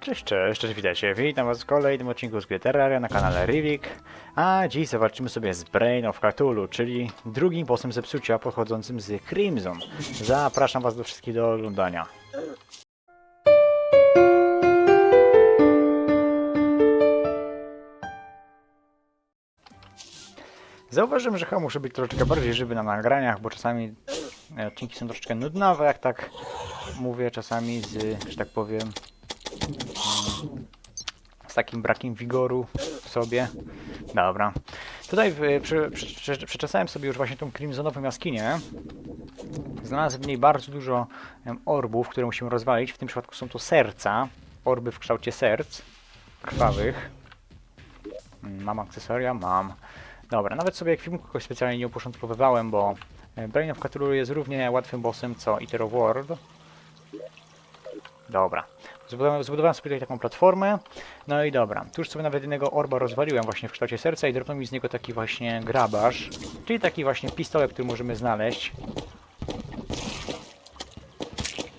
Cześć, cześć, cześć, witajcie. Witam was w kolejnym odcinku z gry Terraria na kanale Rivik. A dziś zawalczymy sobie z Brain of Cthulhu, czyli drugim bossem zepsucia pochodzącym z Crimson. Zapraszam was do wszystkich do oglądania. Zauważyłem, że chyba muszę być troszeczkę bardziej żywy na nagraniach, bo czasami e, odcinki są troszeczkę nudnawe, jak tak mówię, czasami z, że tak powiem, takim brakiem wigoru w sobie. Dobra. Tutaj przy, przy, przeczesałem sobie już właśnie tą Crimsonową jaskinię. Znalazłem w niej bardzo dużo orbów, które musimy rozwalić. W tym przypadku są to serca. Orby w kształcie serc krwawych. Mm, Mam akcesoria? Mam. Dobra, nawet sobie ekwipunku jakoś specjalnie nie uporządkowywałem, bo Brain of Cthulhu jest równie łatwym bossem co Eater of World. Dobra. Zbudowałem, zbudowałem sobie tutaj taką platformę. No i dobra. Tu już sobie nawet jednego orba rozwaliłem właśnie w kształcie serca i dropnął mi z niego taki właśnie grabarz. Czyli taki właśnie pistolet, który możemy znaleźć.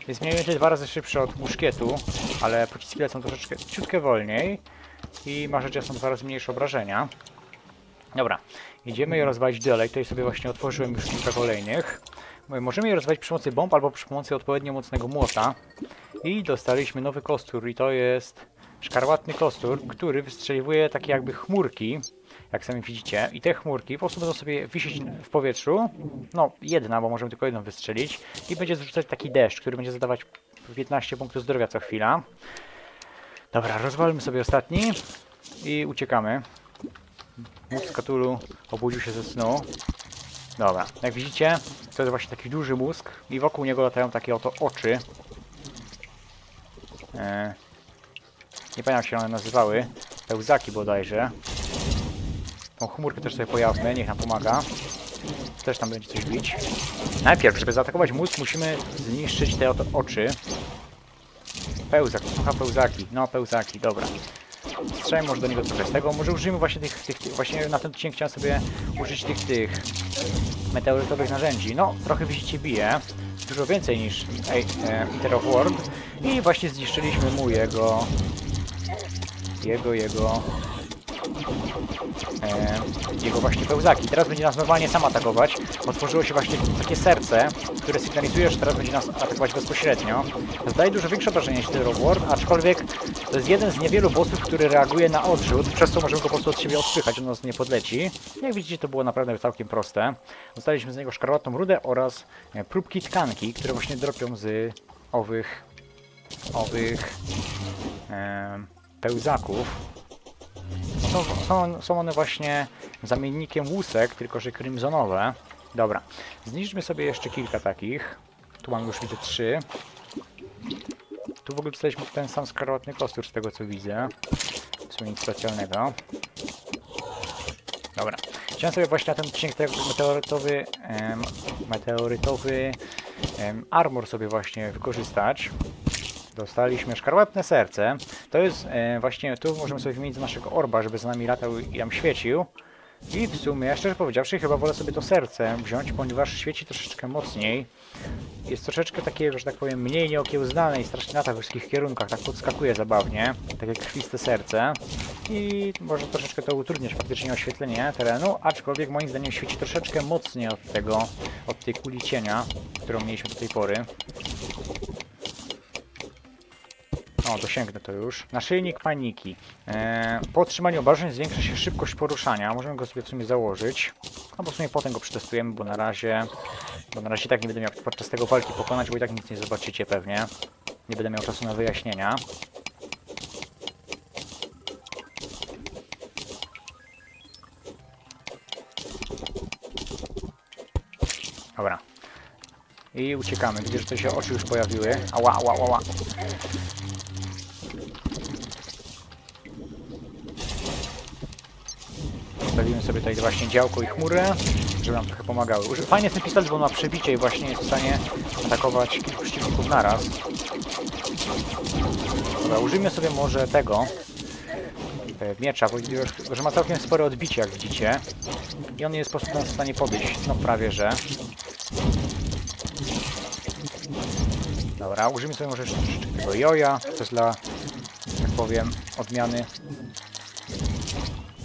Jest mniej więcej dwa razy szybszy od muszkietu, ale pociski lecą troszeczkę ciutkę wolniej i ma rzecz jasna dwa razy mniejsze obrażenia. Dobra, idziemy je rozwalić dalej. Tutaj sobie właśnie otworzyłem już kilka kolejnych. Możemy je rozwalić przy pomocy bomb albo przy pomocy odpowiednio mocnego młota. I dostaliśmy nowy kostur i to jest szkarłatny kostur, który wystrzeliwuje takie jakby chmurki, jak sami widzicie. I te chmurki po prostu będą sobie wisieć w powietrzu. No, jedna, bo możemy tylko jedną wystrzelić. I będzie zrzucać taki deszcz, który będzie zadawać 15 punktów zdrowia co chwila. Dobra, rozwalmy sobie ostatni i uciekamy. Mózg Cthulhu obudził się ze snu. Dobra, jak widzicie, to jest właśnie taki duży mózg i wokół niego latają takie oto oczy. E, nie pamiętam jak się one nazywały. Pełzaki bodajże. Tą chmurkę też sobie pojawmy, niech nam pomaga. Też tam będzie coś bić. Najpierw, żeby zaatakować mózg, musimy zniszczyć te oto oczy. Pełzak, słucha pełzaki. No, pełzaki, dobra. Strzelaj może do niego trochę z tego. Może użyjmy właśnie tych, tych, tych właśnie na ten odcinek chciałem sobie użyć tych, tych meteorytowych narzędzi. No, trochę widzicie bije. Dużo więcej niż ej, e, Inter of. I właśnie zniszczyliśmy mu jego... Jego, jego... E, jego właśnie pełzaki. Teraz będzie nas normalnie sam atakować. Otworzyło się właśnie takie serce, które sygnalizuje, że teraz będzie nas atakować bezpośrednio. Zdaje dużo większe obrażenie niż of World, aczkolwiek to jest jeden z niewielu bossów, który reaguje na odrzut, przez co możemy go po prostu od siebie odpychać, on nas nie podleci. Jak widzicie, to było naprawdę całkiem proste. Dostaliśmy z niego szkarłatną rudę oraz e, próbki tkanki, które właśnie dropią z owych owych e, pełzaków. Są, są, są one właśnie zamiennikiem łusek, tylko że crimsonowe. Dobra, zniszczmy sobie jeszcze kilka takich. Tu mam już widzę trzy. Tu w ogóle dostaliśmy ten sam skarłatny kostur z tego co widzę. W sumie nic specjalnego. Dobra. Chciałem sobie właśnie na ten odcinek meteorytowy, em, meteorytowy em, armor sobie właśnie wykorzystać. Dostaliśmy szkarłatne serce. To jest e, właśnie, tu możemy sobie wymienić za naszego orba, żeby za nami latał i nam świecił. I w sumie, szczerze powiedziawszy, chyba wolę sobie to serce wziąć, ponieważ świeci troszeczkę mocniej. Jest troszeczkę takie, że tak powiem, mniej nieokiełznane i strasznie lata we wszystkich kierunkach, tak podskakuje zabawnie, tak jak krwiste serce. I może troszeczkę to utrudniać faktycznie oświetlenie terenu, aczkolwiek moim zdaniem świeci troszeczkę mocniej od tego, od tej kuli cienia, którą mieliśmy do tej pory. O, dosięgnę to już. Naszyjnik paniki. Eee, po otrzymaniu obrażeń zwiększa się szybkość poruszania. Możemy go sobie w sumie założyć. No bo w sumie potem go przetestujemy, bo na razie... Bo na razie tak nie będę miał podczas tego walki pokonać, bo i tak nic nie zobaczycie pewnie. Nie będę miał czasu na wyjaśnienia. Dobra. I uciekamy. Widzę, że się oczy już pojawiły. Ała, ała, ała. Sobie tutaj właśnie działko i chmurę, żeby nam trochę pomagały. Fajnie jest ten pistolet, bo on ma przebicie i właśnie jest w stanie atakować kilku przeciwników naraz. Dobra, użyjmy sobie może tego e, miecza, bo że ma całkiem spore odbicie, jak widzicie. I on jest po prostu w stanie podejść, no prawie że. Dobra, użyjmy sobie może jeszcze tego joja, to jest dla powiem, odmiany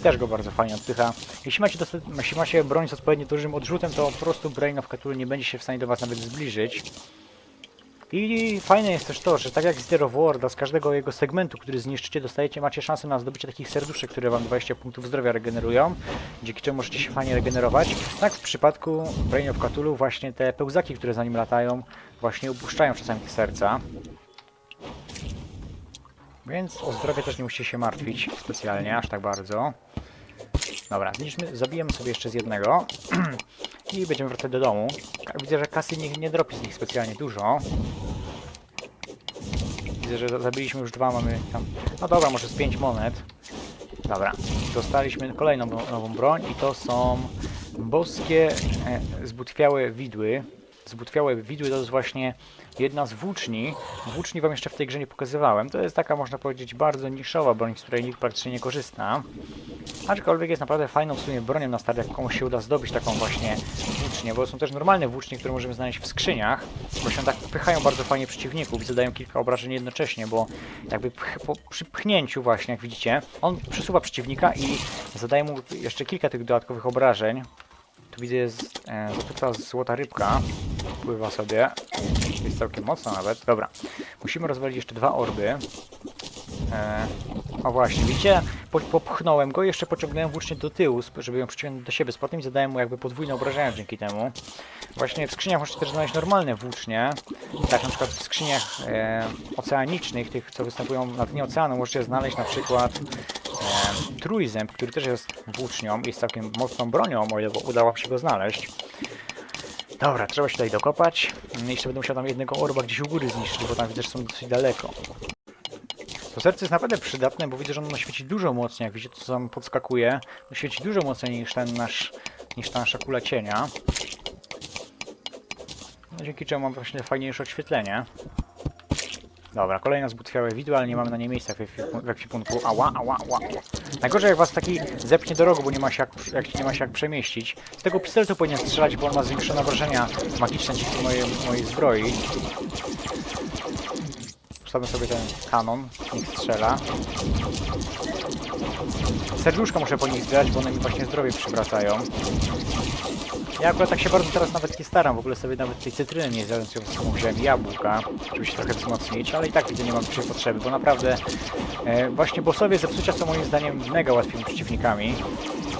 też go bardzo fajnie odpycha. Jeśli macie, jeśli macie broń z odpowiednio dużym odrzutem, to po prostu Brain of Cthulhu nie będzie się w stanie do Was nawet zbliżyć. I fajne jest też to, że tak jak z Zero Warda, z każdego jego segmentu, który zniszczycie, dostajecie, macie szansę na zdobycie takich serduszek, które Wam 20 punktów zdrowia regenerują, dzięki czemu możecie się fajnie regenerować. Tak w przypadku Brain of Cthulhu właśnie te pełzaki, które za nim latają, właśnie upuszczają czasami te serca. Więc o zdrowie też nie musicie się martwić specjalnie, aż tak bardzo. Dobra, zabijemy sobie jeszcze z jednego i będziemy wracać do domu. Ka- Widzę, że kasy nie, nie dropi z nich specjalnie dużo. Widzę, że za- zabiliśmy już dwa, mamy tam... No dobra, może z pięć monet. Dobra, dostaliśmy kolejną no- nową broń i to są boskie e, zbutwiałe widły. Zbutwiałe widły to jest właśnie jedna z włóczni. Włóczni wam jeszcze w tej grze nie pokazywałem. To jest taka, można powiedzieć, bardzo niszowa broń, z której nikt praktycznie nie korzysta. Aczkolwiek jest naprawdę fajną w sumie bronią na start, jak komuś się uda zdobyć taką właśnie włócznię, bo są też normalne włócznie, które możemy znaleźć w skrzyniach, bo się tak pychają bardzo fajnie przeciwników i zadają kilka obrażeń jednocześnie, bo jakby po, przy pchnięciu właśnie, jak widzicie, on przesuwa przeciwnika i zadaje mu jeszcze kilka tych dodatkowych obrażeń. Tu widzę jest e, złota rybka, pływa sobie, jest całkiem mocna nawet. Dobra, musimy rozwalić jeszcze dwa orby. E, o właśnie, widzicie? Po, popchnąłem go i jeszcze pociągnąłem włócznie do tyłu, żeby ją przyciągnąć do siebie. Z potem zadałem mu jakby podwójne obrażenia dzięki temu. Właśnie w skrzyniach możecie też znaleźć normalne włócznie. Tak na przykład w skrzyniach e, oceanicznych, tych co występują na dnie oceanu, możecie znaleźć na przykład e, trójzęb, który też jest włócznią i jest całkiem mocną bronią, o ile udało się go znaleźć. Dobra, trzeba się tutaj dokopać. Mm, Jeszcze będę musiał tam jednego orba gdzieś u góry zniszczyć, bo tam widzę, że są dosyć daleko. To serce jest naprawdę przydatne, bo widzę, że ono świeci dużo mocniej. Jak widzicie, to tam podskakuje. To świeci dużo mocniej niż ten nasz, niż ta nasza kula cienia. No, dzięki czemu mam właśnie fajniejsze oświetlenie. Dobra, kolejna zbutwiałe widły, ale nie mamy na nie miejsca w ekwipunku. Ała, ała, ała. Najgorzej jak was taki zepnie do rogu, bo nie ma się jak, jak, nie ma się jak przemieścić. Z tego pistoletu powinien strzelać, bo on ma zwiększone wrażenia magiczne dzięki mojej, mojej zbroi. Ustawmy sobie ten kanon, niech strzela. Serduszka muszę po nich zbierać, bo one mi właśnie zdrowie przywracają. Ja akurat tak się bardzo teraz nawet nie staram, w ogóle sobie nawet tej cytryny nie zjadłem, sobą wziąłem jabłka, się trochę wzmocnić, ale i tak widzę, nie mam dzisiaj potrzeby, bo naprawdę e, właśnie bossowie zepsucia są moim zdaniem mega łatwymi przeciwnikami.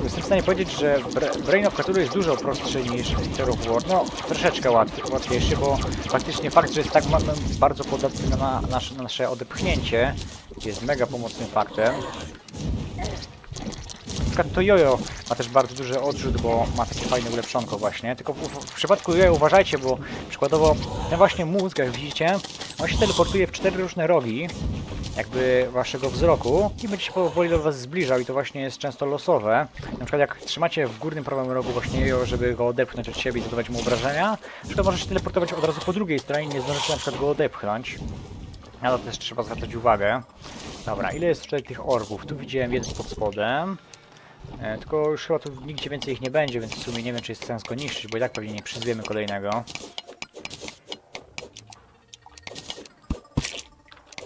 Jestem w stanie powiedzieć, że Bra- Brain of Cthulhu jest dużo prostszy niż Zero of War. No, troszeczkę łatwy, łatwiejszy, bo faktycznie fakt, że jest tak bardzo podatny na, nasze, na nasze odepchnięcie jest mega pomocnym faktem. Przykład to jojo ma też bardzo duży odrzut, bo ma takie fajne ulepszonko właśnie. Tylko w, w, przypadku jojo uważajcie, bo przykładowo ten właśnie mózg, jak widzicie, on się teleportuje w cztery różne rogi jakby waszego wzroku i będzie się powoli do was zbliżał i to właśnie jest często losowe. Na przykład jak trzymacie w górnym prawym rogu właśnie jojo, żeby go odepchnąć od siebie i zadawać mu obrażenia, na przykład możecie teleportować od razu po drugiej stronie i nie zdążycie na przykład go odepchnąć. Na to też trzeba zwracać uwagę. Dobra, ile jest tutaj tych orbów? Tu widziałem jeden pod spodem. E, tylko już chyba tu nigdzie więcej ich nie będzie, więc w sumie nie wiem, czy jest sens go niszczyć, bo i tak pewnie nie przyzwiemy kolejnego.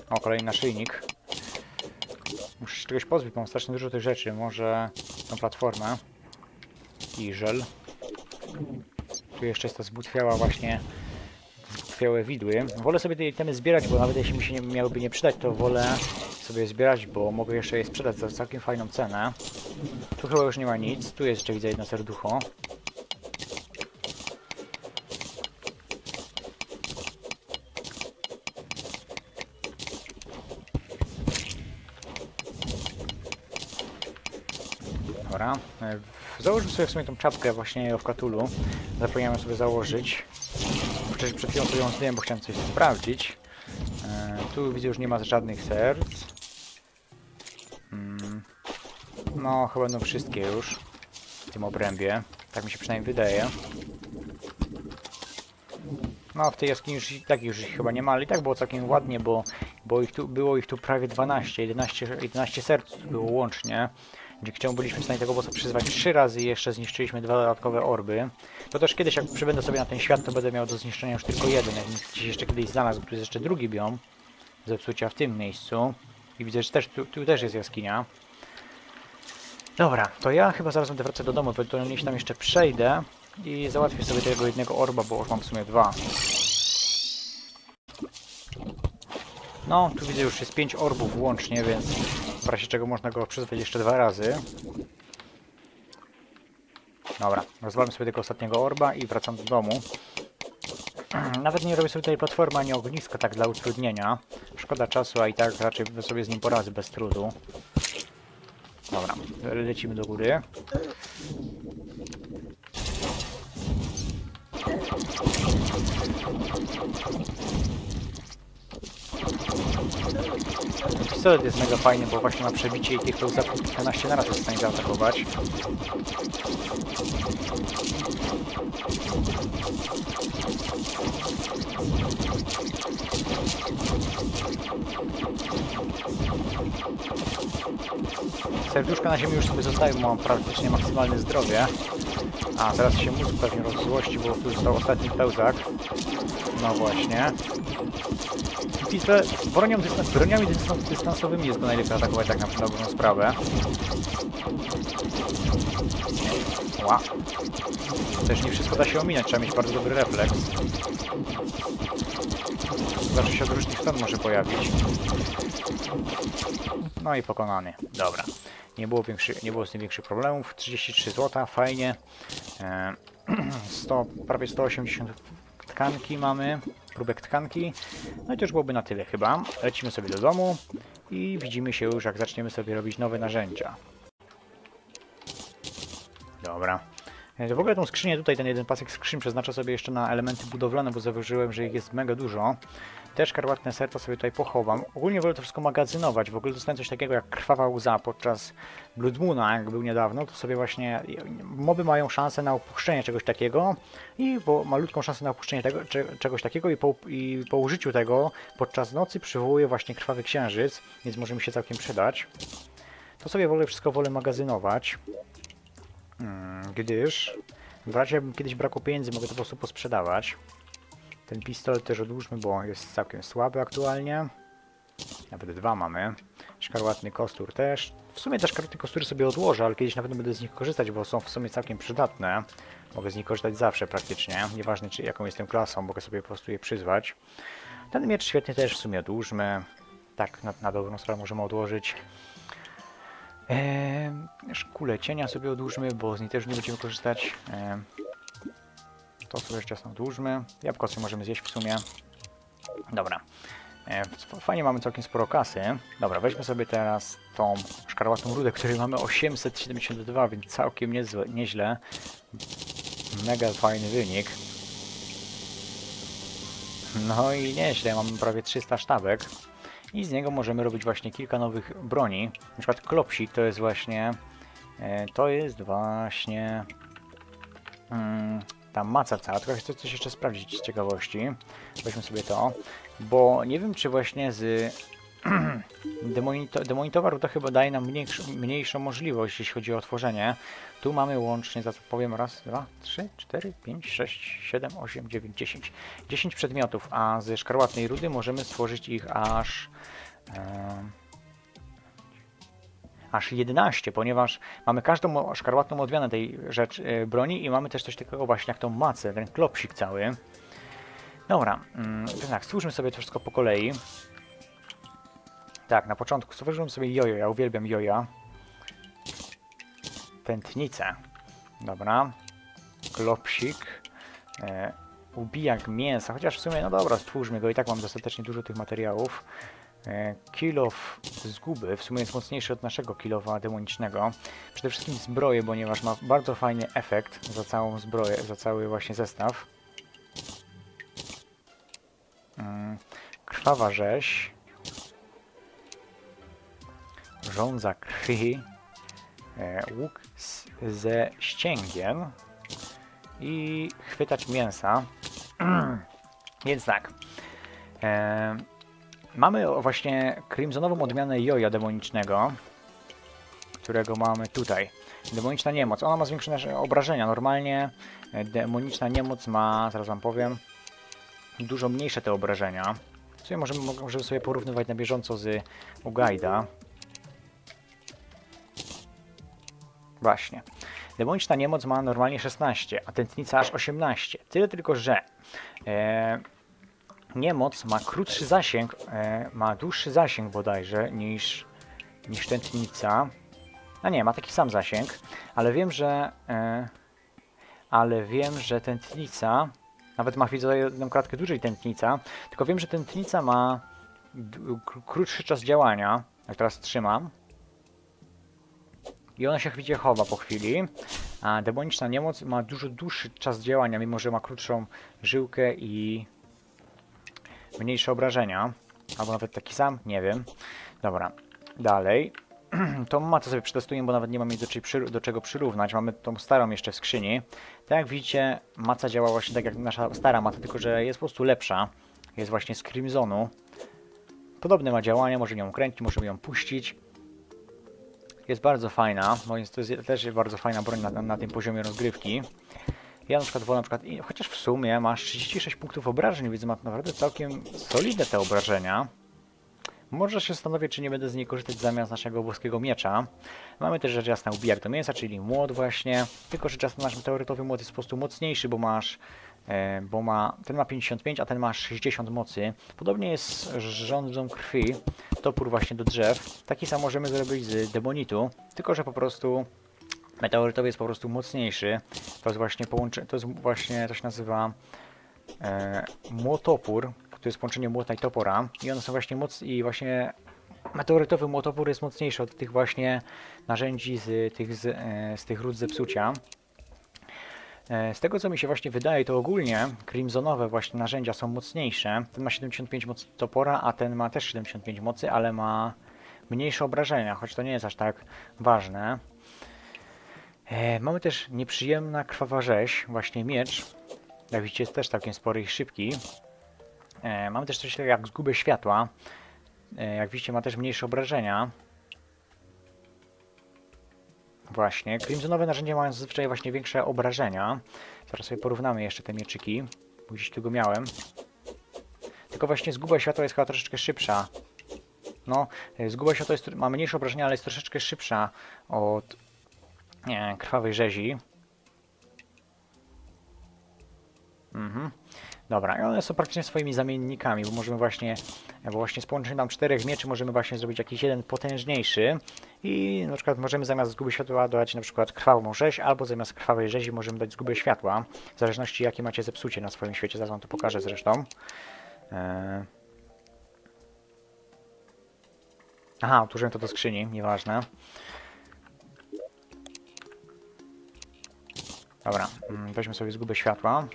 O, kolejny naszyjnik. Muszę się czegoś pozbyć, mam strasznie dużo tych rzeczy. Może tą platformę. I żel. Tu jeszcze jest ta zbutwiała właśnie zbutwiałe widły. Wolę sobie te itemy zbierać, bo nawet jeśli mi się nie, miałyby nie przydać, to wolę sobie zbierać, bo mogę jeszcze je sprzedać za całkiem fajną cenę. Tu chyba już nie ma nic. Tu jest jeszcze widzę jedno serducho. Dobra. E, Założył sobie w sumie tą czapkę właśnie w Katulu. Zapomniałem sobie założyć. Przecież przed chwilą sobie ją zdjąłem, bo chciałem coś sprawdzić. E, tu widzę, już nie ma żadnych serc. No, chyba będą wszystkie już w tym obrębie. Tak mi się przynajmniej wydaje. No, w tej jaskini już i tak już ich chyba nie ma, ale i tak było całkiem ładnie, bo, bo ich tu, było ich tu prawie 12, 11, 11 serc było łącznie. Dzięki czemu byliśmy w stanie tego bossa przyzwać 3 razy i jeszcze zniszczyliśmy dwa dodatkowe orby. To też kiedyś, jak przybędę sobie na ten świat, to będę miał do zniszczenia już tylko jeden. Jak gdzieś jeszcze kiedyś znalazł, tu jest jeszcze drugi biom zepsucia w tym miejscu. I widzę, że też, tu, tu też jest jaskinia. Dobra, to ja chyba zaraz będę wracać do domu, ewentualnie się tam jeszcze przejdę i załatwię sobie tego jednego orba, bo już mam w sumie dwa. No, tu widzę już jest 5 orbów łącznie, więc w razie czego można go przyzwać jeszcze dwa razy. Dobra, rozwalam sobie tego ostatniego orba i wracam do domu. Nawet nie robię sobie tutaj platformy ani ogniska tak dla utrudnienia. Szkoda czasu, a i tak raczej sobie z nim poradzę bez trudu. Dobra, lecimy do góry. Pistolet jest mega fajny, bo właśnie ma przebicie i tych pełzaków 15 na raz jest w stanie zaatakować. Serduszka na ziemi już sobie zostają, bo mam praktycznie maksymalne zdrowie. A, teraz się mózg pewnie rozzłości, bo tu został ostatni pełzak. No właśnie. Pistolet, bronią dystans, broniami dystans, dystansowymi jest go najlepiej atakować tak na dobrą sprawę. Ła. Też nie wszystko da się ominąć, trzeba mieć bardzo dobry refleks. Zawsze się od różnych stron może pojawić. No i pokonany. Dobra. Nie było, większy, nie było z tym większych problemów. 33 zł, fajnie. E, 100, prawie 180 tkanki mamy. Próbek tkanki. No i to już byłoby na tyle chyba. Lecimy sobie do domu i widzimy się już jak zaczniemy sobie robić nowe narzędzia. Dobra. E, W ogóle tą skrzynię tutaj, ten jeden pasek skrzyń przeznaczę sobie jeszcze na elementy budowlane, bo zauważyłem, że ich jest mega dużo. Też karłatne serca sobie tutaj pochowam. Ogólnie wolę to wszystko magazynować. W ogóle dostałem coś takiego jak krwawa łza podczas Blood Moona, jak był niedawno, to sobie właśnie moby mają szansę na opuszczenie czegoś takiego i po, malutką szansę na opuszczenie tego, cze, czegoś takiego i po, i po użyciu tego podczas nocy przywołuje właśnie krwawy księżyc, więc może mi się całkiem przydać. To sobie wolę wszystko wolę magazynować. Mm, gdyż w razie jakbym kiedyś brakło pieniędzy, mogę to po prostu posprzedawać. Ten pistolet też odłóżmy, bo jest całkiem słaby aktualnie. Nawet dwa mamy. Szkarłatny kostur też. W sumie te szkarłatne kostury sobie odłożę, ale kiedyś na pewno będę z nich korzystać, bo są w sumie całkiem przydatne. Mogę z nich korzystać zawsze praktycznie. Nieważne czy jaką jestem klasą, mogę sobie po prostu je przyzwać. Ten miecz świetnie też w sumie odłóżmy. Tak, na, na dobrą sprawę możemy odłożyć. Eee, szkulę cienia sobie odłóżmy, bo z niej też nie będziemy korzystać. Eee, to sobie jeszcze jasno odłóżmy. Jabłko sobie możemy zjeść w sumie. Dobra. Eee, fajnie mamy całkiem sporo kasy. Dobra, weźmy sobie teraz tą szkarłatną rudę, której mamy 872, więc całkiem niezłe, nieźle. Mega fajny wynik. No i nieźle, mamy prawie 300 sztabek. I z niego możemy robić właśnie kilka nowych broni. Na przykład klopsik to jest właśnie... E, to jest właśnie... Mm, ta maca cała, tylko chcę coś jeszcze sprawdzić z ciekawości. Weźmy sobie to, bo nie wiem czy właśnie z... demonito, demonitowa ruda chyba daje nam mniejszą, mniejszą możliwość, jeśli chodzi o otworzenie. Tu mamy łącznie, za co powiem, raz, dwa, trzy, cztery, pięć, sześć, siedem, osiem, dziewięć, dziesięć. 10 przedmiotów, a ze szkarłatnej rudy możemy stworzyć ich aż... em, aż 11, ponieważ mamy każdą szkarłatną odmianę tej y, broni i mamy też coś takiego właśnie jak tą macę, ten klopsik cały. Dobra, mm, to tak, stwórzmy sobie to wszystko po kolei. Tak, na początku stworzyłem sobie jojo, ja uwielbiam joja. Tętnicę. Dobra. Klopsik. E, ubijak mięsa, chociaż w sumie, no dobra, stwórzmy go, i tak mam dostatecznie dużo tych materiałów. E, Kilof zguby, w sumie jest mocniejszy od naszego kilowa demonicznego. Przede wszystkim zbroję, ponieważ ma bardzo fajny efekt za całą zbroję, za cały właśnie zestaw. Mm, Krwawa rzeź. Żądza krwi. E, łuk z, ze ścięgiem. I chwytacz mięsa. Więc tak. E, mamy właśnie crimsonową odmianę joja demonicznego, którego mamy tutaj. Demoniczna niemoc. Ona ma zwiększone obrażenia. Normalnie e, demoniczna niemoc ma, zaraz wam powiem, dużo mniejsze te obrażenia. sumie możemy, mo- możemy sobie porównywać na bieżąco z u Właśnie. Demoniczna niemoc ma normalnie 16, a tętnica aż 18. Tyle tylko, że e, niemoc ma krótszy zasięg, e, ma dłuższy zasięg bodajże niż, niż tętnica. A nie, ma taki sam zasięg, ale wiem, że e, ale wiem, że tętnica nawet ma widzę jedną kratkę dłużej tętnica, tylko wiem, że tętnica ma krótszy czas działania, jak teraz trzymam. I ona się widzicie chowa po chwili, a demoniczna niemoc ma dużo dłuższy czas działania, mimo że ma krótszą żyłkę i mniejsze obrażenia. Albo nawet taki sam, nie wiem. Dobra, dalej. Tą macę sobie przetestujemy, bo nawet nie mam jej do, do czego przyrównać. Mamy tą starą jeszcze w skrzyni. Tak jak widzicie, maca działa właśnie tak jak nasza stara maca, tylko że jest po prostu lepsza. Jest właśnie z Crimsonu. Podobne ma działanie, możemy ją kręcić, możemy ją puścić. Jest bardzo fajna, bo jest, to jest też bardzo fajna broń na, na tym poziomie rozgrywki. Ja na przykład wolę na przykład, chociaż w sumie masz 36 punktów obrażeń, więc ma naprawdę całkiem solidne te obrażenia. Może się zastanowię, czy nie będę z niej korzystać zamiast naszego boskiego miecza. Mamy też rzecz jasna ubijak do mięsa, czyli młot właśnie. Tylko rzecz jasna nasz meteorytowy młot jest po prostu mocniejszy, bo masz bo ma, ten ma 55, a ten ma 60 mocy. Podobnie jest z rządzą krwi, topór właśnie do drzew. Taki sam możemy zrobić z demonitu, tylko że po prostu meteorytowy jest po prostu mocniejszy. To jest właśnie połączenie, to jest właśnie, to się nazywa e, młotopór, to jest połączenie młota i topora i one są właśnie moc i właśnie meteorytowy młotopór jest mocniejszy od tych właśnie narzędzi z tych, z, e, z tych ród zepsucia. E, Z tego co mi się właśnie wydaje, to ogólnie crimsonowe właśnie narzędzia są mocniejsze. Ten ma 75 mocy topora, a ten ma też 75 mocy, ale ma mniejsze obrażenia, choć to nie jest aż tak ważne. E, mamy też nieprzyjemna krwawa rzeź, właśnie miecz. Jak widzicie jest też całkiem spory i szybki. E, mamy też coś takiego jak zgubę światła. Jak widzicie ma też mniejsze obrażenia. Właśnie, crimsonowe narzędzia mają zazwyczaj właśnie większe obrażenia. Zaraz sobie porównamy jeszcze te mieczyki, bo gdzieś tu go miałem. Tylko właśnie zguba światła jest chyba troszeczkę szybsza. No, zguba światła jest, ma mniejsze obrażenia, ale jest troszeczkę szybsza od nie, krwawej rzezi. Mhm. Dobra, i one są praktycznie swoimi zamiennikami, bo możemy właśnie, bo właśnie z połączenia nam czterech mieczy możemy właśnie zrobić jakiś jeden potężniejszy i na przykład możemy zamiast zguby światła dodać na przykład krwawą rzeź, albo zamiast krwawej rzezi możemy dać zgubę światła, w zależności jakie macie zepsucie na swoim świecie, zaraz wam to pokażę zresztą. Eee... Aha, otworzyłem to do skrzyni, nieważne. Dobra, mm, weźmy sobie zgubę światła.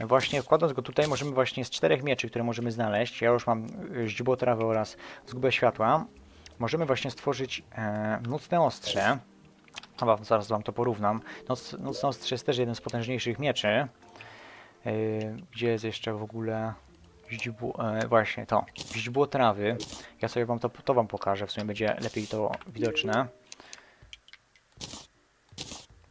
Właśnie wkładając go tutaj możemy właśnie z czterech mieczy, które możemy znaleźć, ja już mam źdźbło trawy oraz zgubę światła, możemy właśnie stworzyć e, nocne ostrze. Chyba zaraz wam to porównam. Noc, nocne ostrze jest też jeden z potężniejszych mieczy. E, gdzie jest jeszcze w ogóle źdźbło, e, właśnie to, źdźbło trawy. Ja sobie wam to, to wam pokażę, w sumie będzie lepiej to widoczne.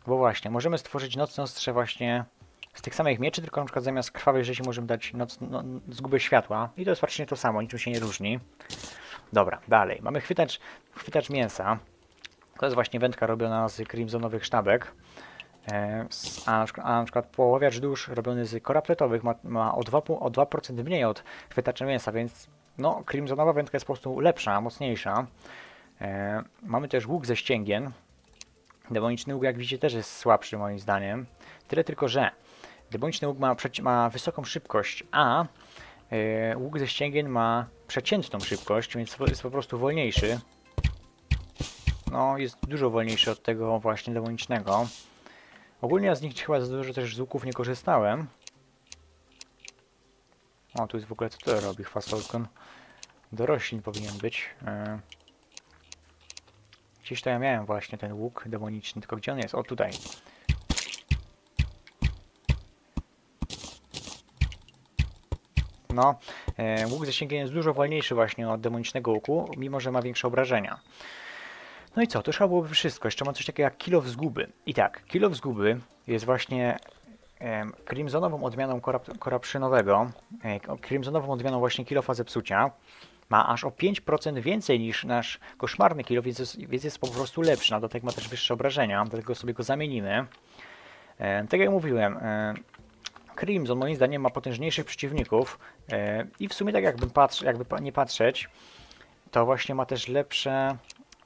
Bo właśnie, możemy stworzyć nocne ostrze właśnie z tych samych mieczy, tylko na przykład zamiast krwawej rzezi możemy dać noc, no, zgubę światła. I to jest praktycznie to samo, niczym się nie różni. Dobra, dalej. Mamy chwytacz, chwytacz mięsa. To jest właśnie wędka robiona z crimsonowych sztabek. E, a, na przykład, a na przykład poławiacz dusz robiony z korapletowych ma, ma o 2, pu- o 2% mniej od chwytacza mięsa, więc no, crimsonowa wędka jest po prostu lepsza, mocniejsza. E, mamy też łuk ze ścięgien. Demoniczny łuk, jak widzicie, też jest słabszy moim zdaniem. Tyle tylko, że demoniczny łuk ma, ma wysoką szybkość, a łuk ze ścięgien ma przeciętną szybkość, więc jest po prostu wolniejszy. No, jest dużo wolniejszy od tego właśnie demonicznego. Ogólnie ja z nich chyba za dużo też z łuków nie korzystałem. O, tu jest w ogóle, co to robi chwastolkon? Do roślin powinien być. E, Gdzieś to ja miałem właśnie ten łuk demoniczny, tylko gdzie on jest? O, tutaj. No, e, łuk zasięgiem jest dużo wolniejszy właśnie od demonicznego łuku, mimo że ma większe obrażenia. No i co, to już byłoby wszystko. Jeszcze mam coś takiego jak kill of zguby. I tak, kill of zguby jest właśnie em, crimsonową odmianą korap- korapszynowego, e, crimsonową odmianą właśnie kilofa zepsucia, ma aż o 5% więcej niż nasz koszmarny kilo, więc jest, więc jest po prostu lepszy. Na dodatek ma też wyższe obrażenia, dlatego sobie go zamienimy. E, tak jak mówiłem, e, Crimson moim zdaniem ma potężniejszych przeciwników e, i w sumie tak jakby, patrz, jakby nie patrzeć, to właśnie ma też lepsze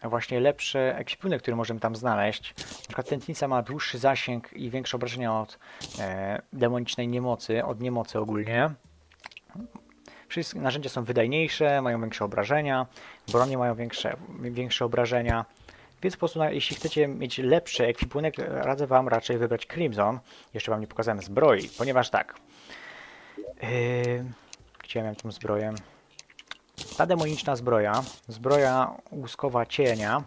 właśnie lepszy ekwipunek, który możemy tam znaleźć. Na przykład tętnica ma dłuższy zasięg i większe obrażenia od e, demonicznej niemocy, od niemocy ogólnie. Wszystkie narzędzia są wydajniejsze, mają większe obrażenia, bronie mają większe, większe obrażenia. Więc po prostu, na- jeśli chcecie mieć lepszy ekwipunek, radzę Wam raczej wybrać Crimson. Jeszcze Wam nie pokazałem zbroi, ponieważ tak. Yy, gdzie ja miałem tą zbroję? Ta demoniczna zbroja, zbroja łuskowa cienia,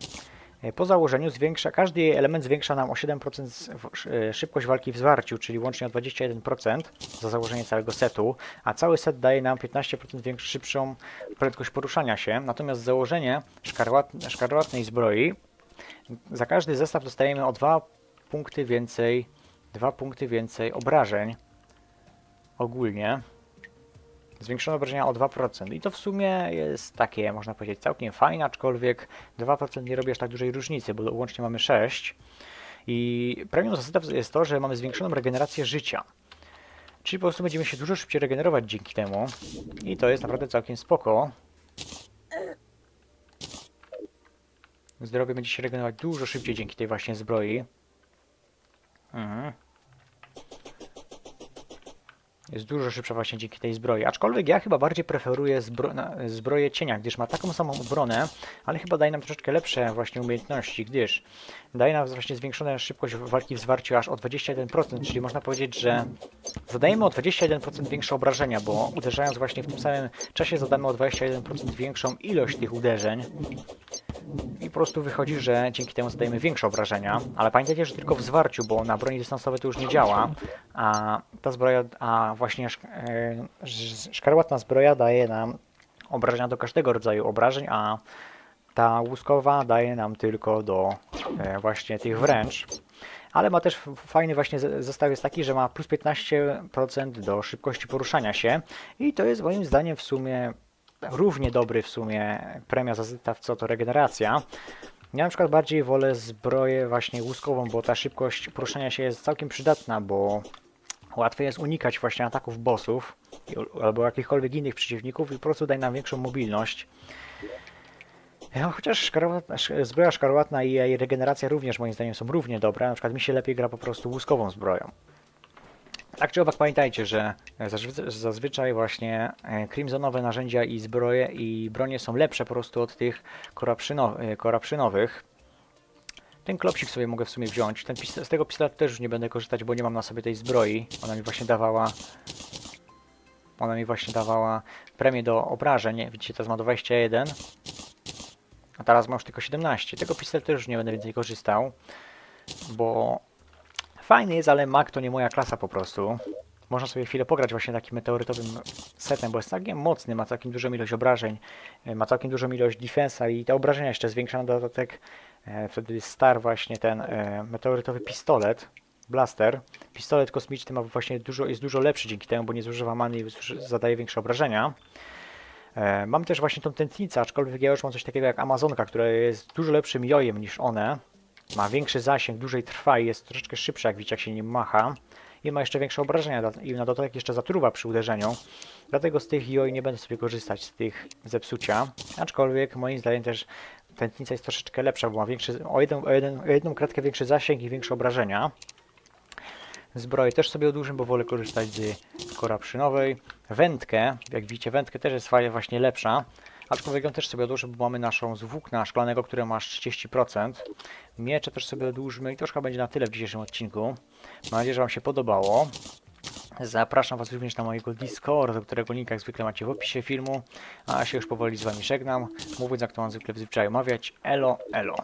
e, po założeniu zwiększa, każdy jej element zwiększa nam o 7% z- w- sz- e, szybkość walki w zwarciu, czyli łącznie o 21% za założenie całego setu, a cały set daje nam 15% większą, szybszą prędkość poruszania się. Natomiast założenie szkarłat, szkarłatnej zbroi, za każdy zestaw dostajemy o 2 punkty więcej, 2 punkty więcej obrażeń ogólnie. Zwiększone obrażenia o 2%. I to w sumie jest takie, można powiedzieć, całkiem fajne, aczkolwiek 2% nie robi aż tak dużej różnicy, bo łącznie mamy 6. I premium zestaw jest to, że mamy zwiększoną regenerację życia. Czyli po prostu będziemy się dużo szybciej regenerować dzięki temu. I to jest naprawdę całkiem spoko. Zdrowie będzie się regenerować dużo szybciej dzięki tej właśnie zbroi. Mhm. Jest dużo szybsza właśnie dzięki tej zbroi. Aczkolwiek ja chyba bardziej preferuję zbro zbroję cienia, gdyż ma taką samą obronę, ale chyba daje nam troszeczkę lepsze właśnie umiejętności, gdyż daje nam właśnie zwiększoną szybkość walki w zwarciu aż o 21%, czyli można powiedzieć, że zadajemy o 21% większe obrażenia, bo uderzając właśnie w tym samym czasie zadamy o 21% większą ilość tych uderzeń. I po prostu wychodzi, że dzięki temu zadajemy większe obrażenia, ale pamiętajcie, że tylko w zwarciu, bo na broni dystansowej to już nie działa, a ta zbroja, a właśnie e, szkarłatna zbroja daje nam obrażenia do każdego rodzaju obrażeń, a ta łuskowa daje nam tylko do e, właśnie tych wręcz. Ale ma też fajny właśnie ze- zestaw jest taki, że ma plus 15% do szybkości poruszania się. I to jest moim zdaniem w sumie równie dobry w sumie premia za zestaw co to regeneracja. Ja na przykład bardziej wolę zbroję właśnie łuskową, bo ta szybkość poruszania się jest całkiem przydatna, bo łatwiej jest unikać właśnie ataków bossów albo jakichkolwiek innych przeciwników i po prostu daje nam większą mobilność. Ja, chociaż szkarłatna, sz- zbroja szkarłatna i jej regeneracja również moim zdaniem są równie dobre, na przykład mi się lepiej gra po prostu łuskową zbroją. Tak czy owak pamiętajcie, że zazwy- zazwyczaj właśnie e, crimsonowe narzędzia i zbroje i bronie są lepsze po prostu od tych korapszyno- e, korapszynowych. Ten klopsik sobie mogę w sumie wziąć. Ten z tego pistoletu też już nie będę korzystać, bo nie mam na sobie tej zbroi. Ona mi właśnie dawała ona mi właśnie dawała premię do obrażeń. Widzicie, teraz ma 21. A teraz ma już tylko 17. Tego pistoletu też już nie będę więcej korzystał, bo Fajny jest, ale mag to nie moja klasa po prostu. Można sobie chwilę pograć właśnie takim meteorytowym setem, bo jest całkiem mocny, ma całkiem dużą ilość obrażeń, e, ma całkiem dużą ilość defensa i te obrażenia jeszcze zwiększa na dodatek. E, Wtedy star właśnie ten e, meteorytowy pistolet, blaster. Pistolet kosmiczny ma właśnie dużo, jest dużo lepszy dzięki temu, bo nie zużywa many i zadaje większe obrażenia. Mam też właśnie tą tętnicę, aczkolwiek ja już mam coś takiego jak Amazonka, która jest dużo lepszym jojem niż one. Ma większy zasięg, dłużej trwa i jest troszeczkę szybsza, jak widzicie, jak się nim macha. I ma jeszcze większe obrażenia i na dodatek jeszcze zatruwa przy uderzeniu. Dlatego z tych joj nie będę sobie korzystać, z tych zepsucia. Aczkolwiek moim zdaniem też tętnica jest troszeczkę lepsza, bo ma większy, o, jeden, o, jeden, o jedną kratkę większy zasięg i większe obrażenia. Zbroję też sobie odłożę, bo wolę korzystać z korapszynowej. Wędkę, jak widzicie, wędkę też jest fajnie właśnie lepsza. Aczkolwiek ją też sobie odłożę, bo mamy naszą z włókna szklanego, które ma aż 30%. Miecze też sobie odłóżmy i chyba będzie na tyle w dzisiejszym odcinku. Mam nadzieję, że Wam się podobało. Zapraszam Was również na mojego Discord, do którego link jak zwykle macie w opisie filmu. A ja się już powoli z Wami żegnam, mówiąc jak to mam zwykle w zwyczaju mawiać. Elo, elo.